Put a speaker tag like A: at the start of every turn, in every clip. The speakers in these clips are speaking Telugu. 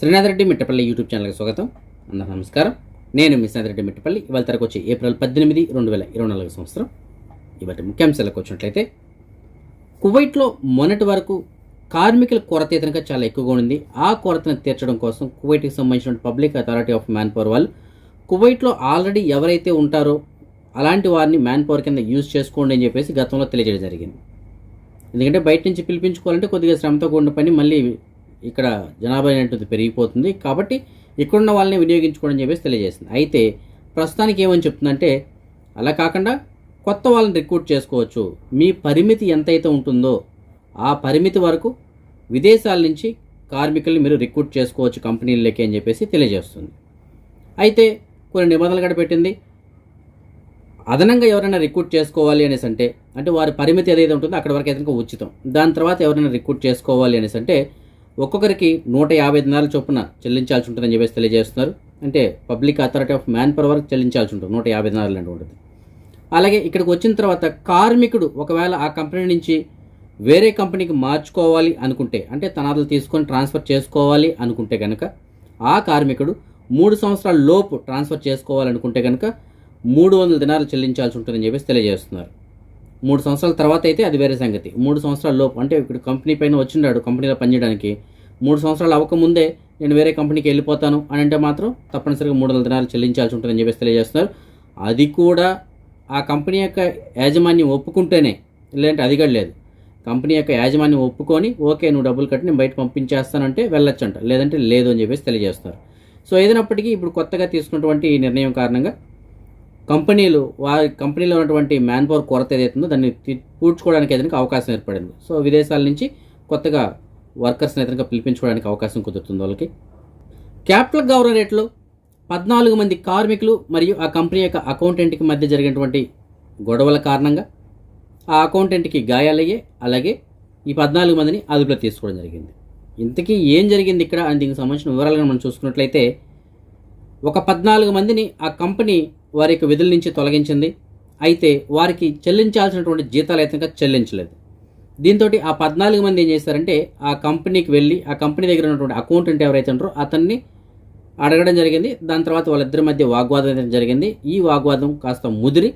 A: శ్రీనాథ్ రెడ్డి మిట్టపల్లి యూట్యూబ్ ఛానల్కి స్వాగతం. అందరూ నమస్కారం. నేను మీ శ్రీనాథ్ రెడ్డి మిట్టపల్లి. ఇవాళ తరకు వచ్చి ఏప్రిల్ పద్దెనిమిది రెండు వేల ఇరవై నాలుగు సంవత్సరం. ఇవాటి ముఖ్యాంశాలకు వచ్చినట్లయితే కువైట్లో మొన్నటి వరకు కార్మికుల కొరత ఇతనిగా చాలా ఎక్కువగా ఉంది ఆ కొరతను తీర్చడం కోసం కువైట్కి సంబంధించిన public authority of manpower వాళ్ళు కువైట్లో ఆల్రెడీ ఎవరైతే ఉంటారో అలాంటి వారిని మ్యాన్ పవర్ కింద యూజ్ చేసుకోండి అని చెప్పేసి గతంలో తెలియజేయడం జరిగింది. ఎందుకంటే బయట నుంచి పిలిపించుకోవాలంటే కొద్దిగా శ్రమతో కూడిన పని మళ్ళీ ఇక్కడ జనాభా అనేటువంటిది పెరిగిపోతుంది. కాబట్టి ఇక్కడున్న వాళ్ళని వినియోగించుకోవడం అని చెప్పేసి తెలియజేసింది అయితే ప్రస్తుతానికి ఏమని చెప్తుందంటే అలా కాకుండా కొత్త వాళ్ళని రిక్రూట్ చేసుకోవచ్చు. మీ పరిమితి ఎంతైతే ఉంటుందో ఆ పరిమితి వరకు విదేశాల నుంచి కార్మికుల్ని మీరు రిక్రూట్ చేసుకోవచ్చు కంపెనీలకి అని చెప్పేసి తెలియజేస్తుంది. అయితే కొన్ని నిబంధనలు కూడా పెట్టింది. అదనంగా ఎవరైనా రిక్రూట్ చేసుకోవాలి అనేసి అంటే అంటే వారి పరిమితి ఏదైతే ఉంటుందో అక్కడ వరకు అయితే ఉచితం. దాని తర్వాత ఎవరైనా రిక్రూట్ చేసుకోవాలి అనేసి అంటే ఒక్కొక్కరికి నూట యాభై దినాల చొప్పున చెల్లించాల్సి ఉంటుందని చెప్పేసి తెలియజేస్తున్నారు. అంటే public authority of manpower వరకు చెల్లించాల్సి ఉంటుంది నూట యాభై దినాలు అంటే ఉంటుంది అలాగే ఇక్కడికి వచ్చిన తర్వాత కార్మికుడు ఒకవేళ ఆ కంపెనీ నుంచి వేరే కంపెనీకి మార్చుకోవాలి అనుకుంటే అంటే తనాదులు తీసుకొని ట్రాన్స్ఫర్ చేసుకోవాలి అనుకుంటే కనుక ఆ కార్మికుడు మూడు సంవత్సరాల లోపు ట్రాన్స్ఫర్ చేసుకోవాలనుకుంటే కనుక మూడు వందల దినాలు చెల్లించాల్సి ఉంటుందని చెప్పేసి తెలియజేస్తున్నారు. మూడు సంవత్సరాల తర్వాత అయితే అది వేరే సంగతి. మూడు సంవత్సరాల లోపు అంటే ఇక్కడ కంపెనీ పైన వచ్చిండాడు కంపెనీలో పనిచేయడానికి మూడు సంవత్సరాలు అవ్వకముందే నేను వేరే కంపెనీకి వెళ్ళిపోతాను అని అంటే మాత్రం తప్పనిసరిగా మూడు వందల దినాలు చెల్లించాల్సి ఉంటుందని చెప్పేసి తెలియజేస్తున్నారు. అది కూడా ఆ కంపెనీ యొక్క యాజమాన్యం ఒప్పుకుంటేనే లేదంటే అది కూడా లేదు. కంపెనీ యొక్క యాజమాన్యం ఒప్పుకొని ఓకే నువ్వు డబ్బులు కట్టి నేను బయట పంపించేస్తానంటే వెళ్ళొచ్చంట లేదంటే లేదు అని చెప్పేసి తెలియజేస్తారు. సో ఏదైనప్పటికీ ఇప్పుడు కొత్తగా తీసుకున్నటువంటి ఈ నిర్ణయం కారణంగా కంపెనీలు వారి కంపెనీలో ఉన్నటువంటి మ్యాన్ పవర్ కొరత ఏదైతుందో దాన్ని పూడ్చుకోవడానికి ఏదైనా అవకాశం ఏర్పడింది. సో విదేశాల నుంచి కొత్తగా వర్కర్స్ని ఏదైనా పిలిపించుకోవడానికి అవకాశం కుదురుతుంది వాళ్ళకి. క్యాపిటల్ గవర్నరేట్లో పద్నాలుగు మంది కార్మికులు మరియు ఆ కంపెనీ యొక్క అకౌంటెంట్కి మధ్య జరిగినటువంటి గొడవల కారణంగా ఆ అకౌంటెంట్కి గాయాలయ్యే అలాగే ఈ పద్నాలుగు మందిని అదుపులో తీసుకోవడం జరిగింది. ఇంతకీ ఏం జరిగింది ఇక్కడ అని దీనికి సంబంధించిన వివరాలను మనం చూసుకున్నట్లయితే ఒక పద్నాలుగు మందిని ఆ కంపెనీ వారి యొక్క విధుల నుంచి తొలగించింది. అయితే వారికి చెల్లించాల్సినటువంటి జీతాలు అయితే చెల్లించలేదు. దీంతో ఆ పద్నాలుగు మంది ఏం చేస్తారంటే ఆ కంపెనీకి వెళ్ళి ఆ కంపెనీ దగ్గర ఉన్నటువంటి అకౌంటెంట్ ఎవరైతే ఉంటారో అతన్ని అడగడం జరిగింది. దాని తర్వాత వాళ్ళిద్దరి మధ్య వాగ్వాదం అయితే జరిగింది. ఈ వాగ్వాదం కాస్త ముదిరి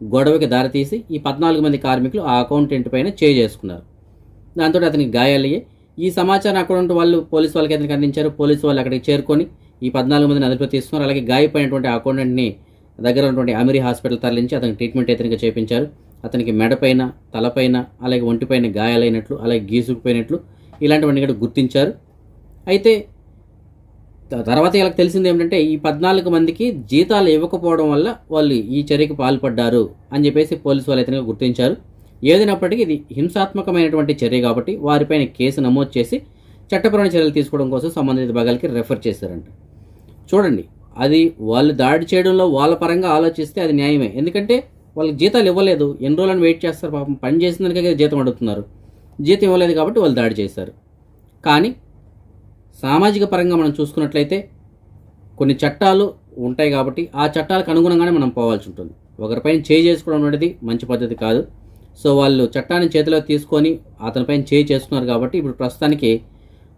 A: గొడవకి దారితీసి ఈ పద్నాలుగు మంది కార్మికులు ఆ అకౌంటెంట్ పైన చేయి చేసుకున్నారు. దాంతో అతనికి గాయాలయ్యాయి. ఈ సమాచారం అక్కడ వాళ్ళు పోలీసు వాళ్ళకి అతనికి అందించారు. పోలీసు వాళ్ళు అక్కడికి చేరుకొని ఈ పద్నాలుగు మందిని అదుపులో తీసుకున్నారు. అలాగే గాయపడినటువంటి అకౌంటెంట్ని దగ్గర ఉన్నటువంటి అమిరీ హాస్పిటల్ తరలించి అతనికి ట్రీట్మెంట్ అయితే చేపించారు. అతనికి మెడపైన తలపైన అలాగే ఒంటిపైన గాయాలైనట్లు అలాగే గీసుకుపోయినట్లు ఇలాంటివన్నీ కూడా గుర్తించారు. అయితే తర్వాత వీళ్ళకి తెలిసింది ఏమిటంటే ఈ పద్నాలుగు మందికి జీతాలు ఇవ్వకపోవడం వల్ల వాళ్ళు ఈ చర్యకి పాల్పడ్డారు అని చెప్పేసి పోలీసు వాళ్ళు అయితే గుర్తించారు. ఏదైనప్పటికీ ఇది హింసాత్మకమైనటువంటి చర్య కాబట్టి వారిపైన కేసు నమోదు చేసి చట్టపరమైన చర్యలు తీసుకోవడం కోసం సంబంధిత భాగాలకి రెఫర్ చేశారంట. చూడండి అది వాళ్ళు దాడి చేయడంలో వాళ్ళ పరంగా ఆలోచిస్తే అది న్యాయమే. ఎందుకంటే వాళ్ళకి జీతాలు ఇవ్వలేదు. ఎన్ని రోజులను వెయిట్ చేస్తారు పాపం. పని చేసిన దానికే జీతం అడుగుతున్నారు. జీతం ఇవ్వలేదు కాబట్టి వాళ్ళు దాడి చేశారు. కానీ సామాజిక పరంగా మనం చూసుకున్నట్లయితే కొన్ని చట్టాలు ఉంటాయి కాబట్టి ఆ చట్టాలకు అనుగుణంగానే మనం పోవాల్సి ఉంటుంది. ఒకరిపైన చేయి చేసుకోవడం అనేది మంచి పద్ధతి కాదు. సో వాళ్ళు చట్టాన్ని చేతిలో తీసుకొని అతనిపైన చేయి చేసుకున్నారు కాబట్టి ఇప్పుడు ప్రస్తుతానికి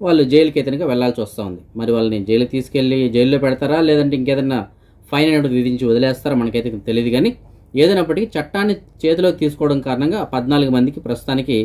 A: వాళ్ళు జైలుకి ఎతనిగా వెళ్ళాల్సి వస్తూ ఉంది. మరి వాళ్ళని జైలు తీసుకెళ్ళి జైల్లో పెడతారా? లేదంటే ఇంకేదన్నా ఫైన్ అనేది విధించి వదిలేస్తారా? మనకైతే తెలియదు కానీ ఏదైనప్పటికీ చట్టాన్ని చేతిలో తీసుకోవడం కారణంగా పద్నాలుగు మందికి ప్రస్తుతానికి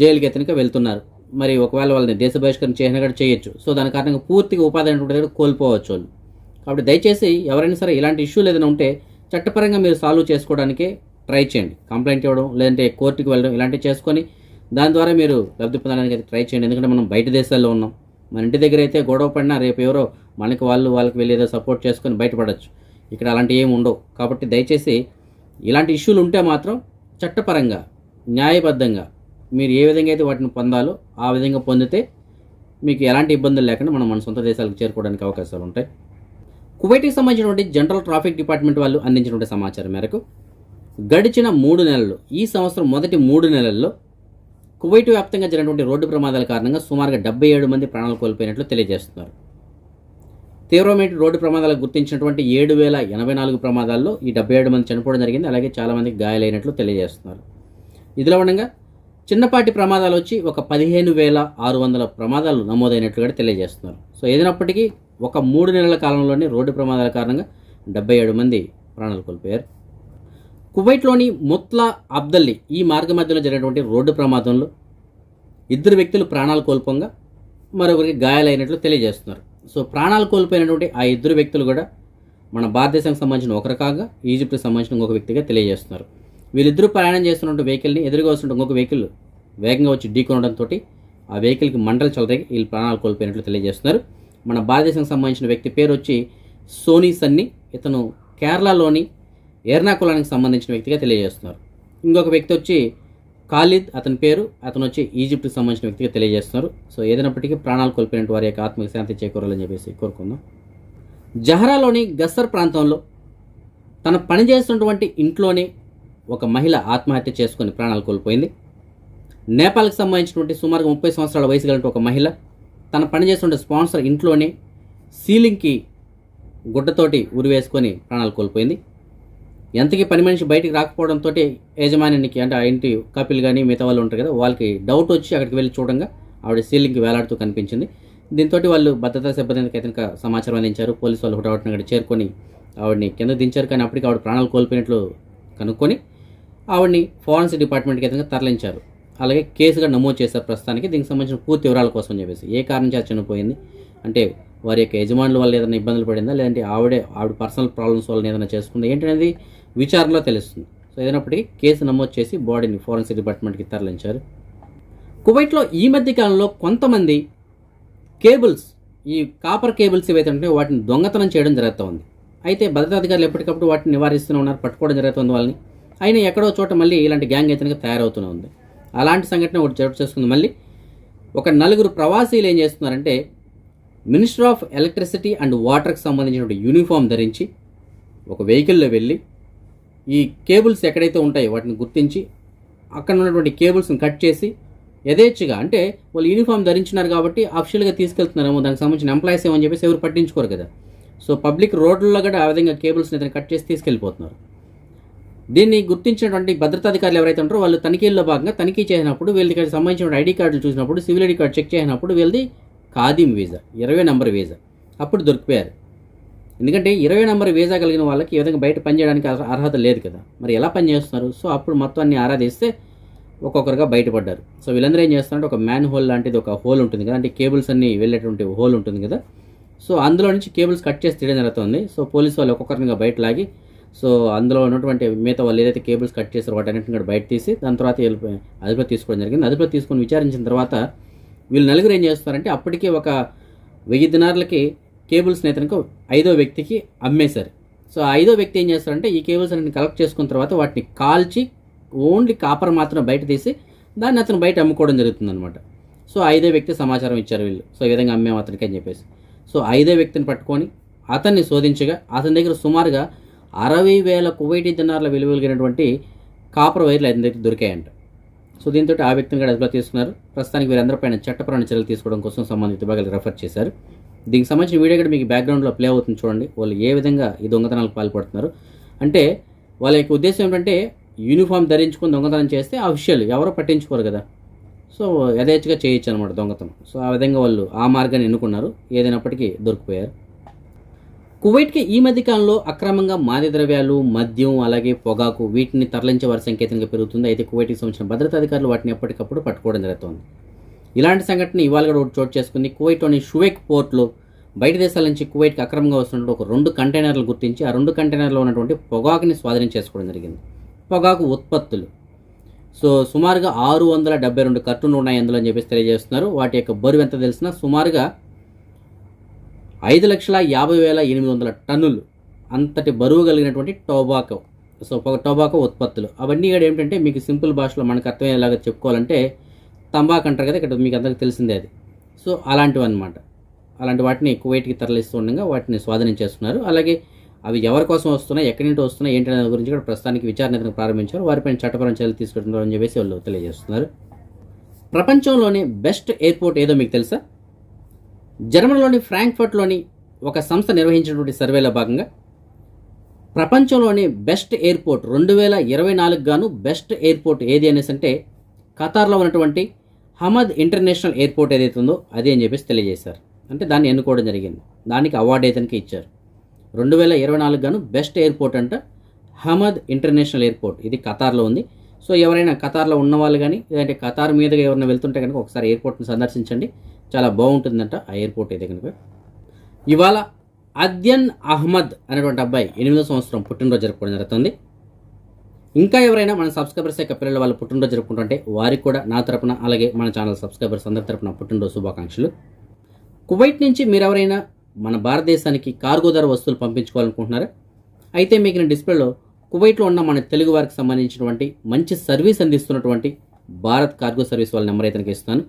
A: జైలుకి ఎతనిగా వెళ్తున్నారు. మరి ఒకవేళ వాళ్ళని దేశ బహిష్కరణ చేసినా కూడా చేయొచ్చు. సో దాని కారణంగా పూర్తిగా ఉపాధి అనేటువంటిది కోల్పోవచ్చు వాళ్ళు. కాబట్టి దయచేసి ఎవరైనా సరే ఇలాంటి ఇష్యూలు ఏదైనా ఉంటే చట్టపరంగా మీరు సాల్వ్ చేసుకోవడానికే ట్రై చేయండి. కంప్లైంట్ ఇవ్వడం లేదంటే కోర్టుకి వెళ్ళడం ఇలాంటివి చేసుకొని దాని ద్వారా మీరు లబ్ధి పొందడానికి అయితే ట్రై చేయండి. ఎందుకంటే మనం బయట దేశాల్లో ఉన్నాం. మన ఇంటి దగ్గర అయితే గొడవ పడినా రేపు ఎవరో మనకి వాళ్ళు వాళ్ళకి వెళ్ళి ఏదో సపోర్ట్ చేసుకొని బయటపడవచ్చు ఇక్కడ అలాంటివి ఏమి ఉండవు. కాబట్టి దయచేసి ఇలాంటి ఇష్యూలు ఉంటే మాత్రం చట్టపరంగా న్యాయబద్ధంగా మీరు ఏ విధంగా అయితే వాటిని పొందాలో ఆ విధంగా పొందితే మీకు ఎలాంటి ఇబ్బందులు లేకుండా మనం మన సొంత దేశాలకు చేరుకోవడానికి అవకాశాలు ఉంటాయి. కువైట్కి సంబంధించినటువంటి జనరల్ ట్రాఫిక్ డిపార్ట్మెంట్ వాళ్ళు అందించినటువంటి సమాచారం మేరకు గడిచిన మూడు నెలలు ఈ సంవత్సరం మొదటి మూడు నెలల్లో కువైట్ వ్యాప్తంగా జరిగినటువంటి రోడ్డు ప్రమాదాల కారణంగా సుమారుగా డెబ్బై ఏడు మంది ప్రాణాలు కోల్పోయినట్లు తెలియజేస్తున్నారు. తీవ్రమైన రోడ్డు ప్రమాదాలకు గుర్తించినటువంటి ఏడు వేల ఎనభై నాలుగు ప్రమాదాల్లో ఈ డెబ్బై ఏడు మంది చనిపోవడం జరిగింది. అలాగే చాలామందికి గాయాలైనట్లు తెలియజేస్తున్నారు. ఇదిలో ఉండగా చిన్నపాటి ప్రమాదాలు వచ్చి ఒక పదిహేను వేల ఆరు వందల ప్రమాదాలు నమోదైనట్లుగా తెలియజేస్తున్నారు. సో ఏదైనప్పటికీ ఒక మూడు నెలల కాలంలోనే రోడ్డు ప్రమాదాల కారణంగా డెబ్బై ఏడు మంది ప్రాణాలు కోల్పోయారు. కువైట్లోని ముత్లా అబ్దల్లి ఈ మార్గ మధ్యలో జరిగినటువంటి రోడ్డు ప్రమాదంలో ఇద్దరు వ్యక్తులు ప్రాణాలు కోల్పోగా మరొకరికి గాయాలైనట్లు తెలియజేస్తున్నారు. సో ప్రాణాలు కోల్పోయినటువంటి ఆ ఇద్దరు వ్యక్తులు కూడా మన భారతదేశానికి సంబంధించిన ఒకరు కాగా ఈజిప్ట్కి సంబంధించిన ఇంకొక వ్యక్తిగా తెలియజేస్తున్నారు. వీళ్ళిద్దరూ ప్రయాణం చేస్తున్నటువంటి వెహికల్ని ఎదురుగా వస్తున్న ఇంకొక వెహికల్ వేగంగా వచ్చి ఢీకొనడంతో ఆ వెహికల్కి మంటలు చల్లదాగి వీళ్ళు ప్రాణాలు కోల్పోయినట్లు తెలియజేస్తున్నారు. మన భారతదేశానికి సంబంధించిన వ్యక్తి పేరు వచ్చి సోనీ సన్ని. ఇతను కేరళలోని ఎర్నాకులానికి సంబంధించిన వ్యక్తిగా తెలియజేస్తున్నారు. ఇంకొక వ్యక్తి వచ్చి ఖాలిద్ అతని పేరు అతను వచ్చి ఈజిప్ట్కి సంబంధించిన వ్యక్తిగా తెలియజేస్తున్నారు. సో ఏదైనప్పటికీ ప్రాణాలు కోల్పోయిన వారి యొక్క ఆత్మకి శాంతి చేకూరాలని చెప్పేసి కోరుకుందాం. జహరాలోని గస్సర్ ప్రాంతంలో తన పనిచేస్తున్నటువంటి ఇంట్లోనే ఒక మహిళ ఆత్మహత్య చేసుకొని ప్రాణాలు కోల్పోయింది. నేపాల్కి సంబంధించినటువంటి సుమారుగా ముప్పై సంవత్సరాల వయసు కలిగిన ఒక మహిళ తన పనిచేస్తున్న స్పాన్సర్ ఇంట్లోనే సీలింగ్కి గుడ్డతోటి ఉరివేసుకొని ప్రాణాలు కోల్పోయింది. ఎంతకి పని మనిషి బయటికి రాకపోవడంతో యజమానికి అంటే ఆ ఇంటి కపిల్ కానీ మిగతా వాళ్ళు ఉంటారు కదా వాళ్ళకి డౌట్ వచ్చి అక్కడికి వెళ్ళి చూడంగా ఆవిడ సీలింగ్కి వేలాడుతూ కనిపించింది. దీంతో వాళ్ళు భద్రతా సిబ్బందికి అయితే సమాచారం అందించారు. పోలీసు వాళ్ళు హుటాహుటిన అక్కడ చేరుకొని ఆవిడని కింద దించారు. కానీ అప్పటికి ఆవిడ ప్రాణాలు కోల్పోయినట్లు కనుక్కొని ఆవిడని ఫారెన్సిక్ డిపార్ట్మెంట్కి అయితే తరలించారు. అలాగే కేసుగా నమోదు చేశారు ప్రస్తుతానికి. దీనికి సంబంధించిన పూర్తి వివరాల కోసం చెప్పేసి. ఏ కారణం చేత చనిపోయింది? అంటే వారి యొక్క యజమానుల వల్ల ఏదైనా ఇబ్బందులు పడిందా? లేదంటే ఆవిడే ఆవిడ పర్సనల్ ప్రాబ్లమ్స్ వల్ల ఏదైనా చేసుకుందా? ఏంటనేది విచారణలో తెలుస్తుంది. సో ఏదైనప్పటికీ కేసు నమోదు చేసి బాడీని ఫోరెన్సిక్ డిపార్ట్మెంట్కి తరలించారు. కువైట్లో ఈ మధ్య కాలంలో కొంతమంది కేబుల్స్ ఈ కాపర్ కేబుల్స్ ఏవైతే ఉంటాయో వాటిని దొంగతనం చేయడం జరుగుతూ ఉంది. అయితే భద్రతా అధికారులు ఎప్పటికప్పుడు వాటిని నివారిస్తూనే ఉన్నారు పట్టుకోవడం జరుగుతుంది వాళ్ళని. అయినా ఎక్కడో చోట మళ్ళీ ఇలాంటి గ్యాంగ్ అయితే తయారవుతూనే ఉంది. అలాంటి సంఘటన ఒకటి చోటు చేసుకుంది. మళ్ళీ ఒక నలుగురు ప్రవాసీలు ఏం చేస్తున్నారంటే మినిస్టర్ ఆఫ్ ఎలక్ట్రిసిటీ అండ్ వాటర్కి సంబంధించిన యూనిఫామ్ ధరించి ఒక వెహికల్లో వెళ్ళి ఈ కేబుల్స్ ఎక్కడైతే ఉంటాయో వాటిని గుర్తించి అక్కడ ఉన్నటువంటి కేబుల్స్ని కట్ చేసి యథేచ్ఛగా అంటే వాళ్ళు యూనిఫామ్ ధరించినారు కాబట్టి అఫిషియల్గా తీసుకెళ్తున్నారేమో దానికి సంబంధించిన ఎంప్లాయీస్ ఏమని చెప్పేసి ఎవరు పట్టించుకోరు కదా. సో పబ్లిక్ రోడ్లలో కూడా ఆ విధంగా కేబుల్స్ని అయితే కట్ చేసి తీసుకెళ్ళిపోతున్నారు. దీన్ని గుర్తించినటువంటి భద్రతాధికారులు ఎవరైతే ఉంటారో వాళ్ళు తనిఖీల్లో భాగంగా తనిఖీ చేసినప్పుడు వీళ్ళకి సంబంధించిన ఐడి కార్డులు చూసినప్పుడు సివిల్ ఐడి కార్డు చెక్ చేసినప్పుడు వీళ్ళది ఖాదీం వీజా ఇరవై నెంబర్ వీజా అప్పుడు దొరికిపోయారు. ఎందుకంటే ఇరవై నెంబర్ వీజా కలిగిన వాళ్ళకి ఈ విధంగా బయట పనిచేయడానికి అర్హత లేదు కదా. మరి ఎలా పనిచేస్తున్నారు సో అప్పుడు మొత్తం అన్ని ఆరాధిస్తే ఒక్కొక్కరుగా బయటపడ్డారు. సో వీళ్ళందరూ ఏం చేస్తారంటే ఒక మ్యాన్ హోల్ లాంటిది ఒక హోల్ ఉంటుంది కదా అంటే కేబుల్స్ అన్ని వెళ్ళేటువంటి హోల్ ఉంటుంది కదా. సో అందులో నుంచి కేబుల్స్ కట్ చేసి తీయడం జరుగుతుంది. సో పోలీసు వాళ్ళు ఒక్కొక్కరిగా బయట లాగి సో అందులో ఉన్నటువంటి మిగతా వాళ్ళు ఏదైతే కేబుల్స్ కట్ చేస్తారో వాటన్నింటిని కూడా బయట తీసి దాని తర్వాత అదుపులో తీసుకోవడం జరిగింది. అదుపులో తీసుకొని విచారించిన తర్వాత వీళ్ళు నలుగురు ఏం చేస్తారంటే అప్పటికే ఒక వెయ్యి దినార్లకి కేబుల్స్ని ఇతనికి ఐదో వ్యక్తికి అమ్మేశారు. సో ఐదో వ్యక్తి ఏం చేస్తారంటే ఈ కేబుల్స్ అన్ని కలెక్ట్ చేసుకున్న తర్వాత వాటిని కాల్చి ఓన్లీ కాపర్ మాత్రం బయట తీసి దాన్ని అతను బయట అమ్ముకోవడం జరుగుతుందనమాట సో ఐదో వ్యక్తి సమాచారం ఇచ్చారు వీళ్ళు. సో ఈ విధంగా అమ్మేం అతనికి అని చెప్పేసి. సో ఐదో వ్యక్తిని పట్టుకొని అతన్ని శోధించగా అతని దగ్గర సుమారుగా అరవై వేల కువైటీ దినార్ల విలువ కలిగినటువంటి కాపర్ వైర్లు అతని దగ్గర దొరికాయంట. సో దీంతో ఆ వ్యక్తిని కూడా అదుపులో తీసుకున్నారు. ప్రస్తుతానికి వీరందరిపైన చట్టపరమైన చర్యలు తీసుకోవడం కోసం సంబంధిత విభాగాలు రెఫర్ చేశారు. దీనికి సంబంధించిన వీడియో కూడా మీకు బ్యాక్గ్రౌండ్లో ప్లే అవుతుంది చూడండి. వాళ్ళు ఏ విధంగా ఈ దొంగతనాలకు పాల్పడుతున్నారు. అంటే వాళ్ళ యొక్క ఉద్దేశం ఏంటంటే యూనిఫామ్ ధరించుకుని దొంగతనం చేస్తే అఫిషియల్ ఎవరో పట్టించుకోరు కదా. సో యథేచ్ఛగా చేయొచ్చు అనమాట దొంగతనం. సో ఆ విధంగా వాళ్ళు ఆ మార్గాన్ని ఎన్నుకున్నారు. ఏదైనప్పటికీ దొరికిపోయారు. కువైట్కి ఈ మధ్య కాలంలో అక్రమంగా మాదక ద్రవ్యాలు మద్యం అలాగే పొగాకు వీటిని తరలించే వారి సంకేతంగా పెరుగుతుంది. అయితే కువైట్కి సంబంధించిన భద్రతా అధికారులు వాటిని ఎప్పటికప్పుడు పట్టుకోవడం జరుగుతోంది. ఇలాంటి సంఘటన ఇవాళ కూడా ఒకటి చోటు చేసుకుంది. కువైట్లోని షువేక్ పోర్ట్లో బయట దేశాల నుంచి కువైట్కి అక్రమంగా వస్తున్నటువంటి ఒక రెండు కంటైనర్లు గుర్తించి ఆ రెండు కంటైనర్లో ఉన్నటువంటి పొగాకుని స్వాధీనం చేసుకోవడం జరిగింది. పొగాకు ఉత్పత్తులు. సో సుమారుగా ఆరు వందల డెబ్బై రెండు కర్టూన్లు ఉన్నాయి అందులో అని చెప్పేసి తెలియజేస్తున్నారు. వాటి యొక్క బరువు ఎంత తెలిసినా సుమారుగా ఐదు లక్షల యాభై వేల ఎనిమిది వందల టన్నులు అంతటి బరువు కలిగినటువంటి టొబాకో. సో పొగ టొబాకో ఉత్పత్తులు. అవన్నీ కూడా ఏంటంటే మీకు సింపుల్ భాషలో మనకు అర్థమయ్యేలాగా చెప్పుకోవాలంటే తంబాకు అంటారు కదా ఇక్కడ మీకు అందరికీ తెలిసిందే అది. సో అలాంటివి అనమాట అలాంటి వాటిని కువైట్కి తరలిస్తూ ఉండగా వాటిని స్వాధీనం చేస్తున్నారు. అలాగే అవి ఎవరి కోసం వస్తున్నాయి ఎక్కడి నుండి వస్తున్నాయి ఏంటి అనే గురించి కూడా ప్రస్తుతానికి విచారణ ప్రారంభించారు. వారిపైన చట్టపరమైన చర్యలు తీసుకుంటున్నారు అని చెప్పేసి వాళ్ళు తెలియజేస్తున్నారు. ప్రపంచంలోని బెస్ట్ ఎయిర్పోర్ట్ ఏదో మీకు తెలుసా? జర్మనీలోని ఫ్రాంక్ఫర్ట్లోని ఒక సంస్థ నిర్వహించినటువంటి సర్వేలో భాగంగా ప్రపంచంలోని బెస్ట్ ఎయిర్పోర్ట్ రెండు వేల ఇరవై నాలుగు గాను బెస్ట్ ఎయిర్పోర్ట్ ఏది అనేసి అంటే ఖతార్లో ఉన్నటువంటి హమద్ ఇంటర్నేషనల్ ఎయిర్పోర్ట్ ఏదైతే ఉందో అదే అని చెప్పేసి తెలియజేశారు. అంటే దాన్ని ఎన్నుకోవడం జరిగింది. దానికి అవార్డు అయితే ఇచ్చారు. రెండు వేల ఇరవై నాలుగు గాను బెస్ట్ ఎయిర్పోర్ట్ అంట హమద్ ఇంటర్నేషనల్ ఎయిర్పోర్ట్. ఇది ఖతార్లో ఉంది. సో ఎవరైనా ఖతార్లో ఉన్న వాళ్ళు కానీ లేదంటే ఖతార్ మీదుగా ఎవరైనా వెళ్తుంటే కనుక ఒకసారి ఎయిర్పోర్ట్ని సందర్శించండి. చాలా బాగుంటుందంట ఆ ఎయిర్పోర్ట్ అయితే కనుక ఇవాళ అద్యన్ అహ్మద్ అనేటువంటి అబ్బాయి ఎనిమిదో సంవత్సరం పుట్టినరోజు జరుపుకోవడం జరుగుతుంది. ఇంకా ఎవరైనా మన సబ్స్క్రైబర్స్ యొక్క పిల్లలు వాళ్ళు పుట్టినరోజు జరుపుకుంటుంటే వారికి కూడా నా తరపున అలాగే మన ఛానల్ సబ్స్క్రైబర్స్ అందరి తరపున పుట్టినరోజు శుభాకాంక్షలు. కువైట్ నుంచి మీరు ఎవరైనా మన భారతదేశానికి కార్గో ధర వస్తువులు పంపించుకోవాలనుకుంటున్నారా? అయితే మీకు నేను డిస్ప్లేలో కువైట్లో ఉన్న మన తెలుగు వారికి సంబంధించినటువంటి మంచి సర్వీస్ అందిస్తున్నటువంటి భారత్ కార్గో సర్వీస్ వాళ్ళ నెంబర్ అయితే ఇస్తాను.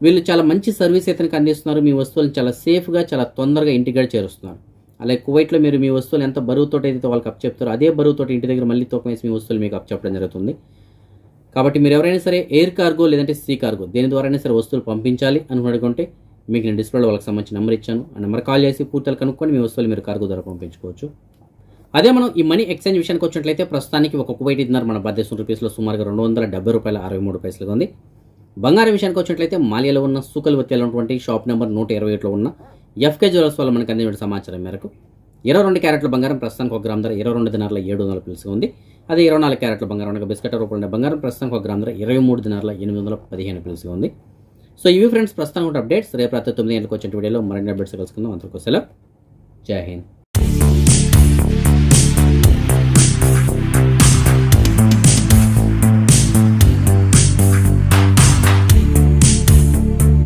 A: వీళ్ళు చాలా మంచి సర్వీస్ అయితే అందిస్తున్నారు మీ వస్తువులను చాలా సేఫ్గా చాలా తొందరగా ఇంటికి కూడా చేరుస్తున్నారు. అలాగే కువైట్లో మీరు మీ వస్తువులు ఎంత బరువుతో అయితే వాళ్ళకి అప్ చెప్తారో అదే బరువుతో ఇంటి దగ్గర మళ్ళీ తూకం వేసి మీ వస్తువులు మీకు అప్ చెప్పడం జరుగుతుంది. కాబట్టి మీరు ఎవరైనా సరే ఎయిర్ కార్గో లేదంటే సీ కార్గో దేని ద్వారైనా సరే వస్తువులు పంపించాలి అనుకుంటే మీకు నేను డిస్ప్లేలో వాళ్ళకి సంబంధించిన నెంబర్ ఇచ్చాను. ఆ నెంబర్ కాల్ చేసి పూర్తిగా కనుక్కొని మీ వస్తువులు మీరు కార్గో ద్వారా పంపించుకోవచ్చు. అదే మనం ఈ మనీ ఎక్స్చేంజ్ విషయానికి వచ్చినట్లయితే ప్రస్తుతానికి ఒక కువైట్ ఇద్దరు మన భారతదేశం రూపీస్లో సుమారుగా రెండు వందల డెబ్బై రూపాయల అరవై మూడు పైసలుగా ఉంది. బంగారం విషయానికి వచ్చినట్లయితే మాలియాలో ఉన్న సూకల్ వత్తిలో ఉన్నటువంటి షాప్ నెంబర్ నూట ఇరవై ఏట్లో ఉన్న ఎఫ్కే జ్యువెల్స్ వల్ల మనకు అందిన సమాచారం మేరకు ఇరవై రెండు క్యారెట్ల బంగారం ప్రస్తుతానికి ఒక గ్రామ్ ధర ఇరవై రెండు దినార్ల ఏడు వందల పిలుసుగా ఉంది. అదే ఇరవై నాలుగు క్యారెట్ల బంగారం అనగా బిస్కెట్ రూపంలో బంగారం ప్రస్తుతానికి ఒక గ్రామ్ ధర ఇరవై మూడు దినార్ల ఎనిమిది వందల పదిహేను పిలుసుగా ఉంది. సో ఇవి ఫ్రెండ్స్ ప్రస్తుతం అప్డేట్స్. రేపు రాత్రి తొమ్మిది గంటలకు వచ్చిన వీడియోలో మరిన్ని అప్డేట్స్ కలుసుకుందాం అంతకు సెలవు. జై హింద్.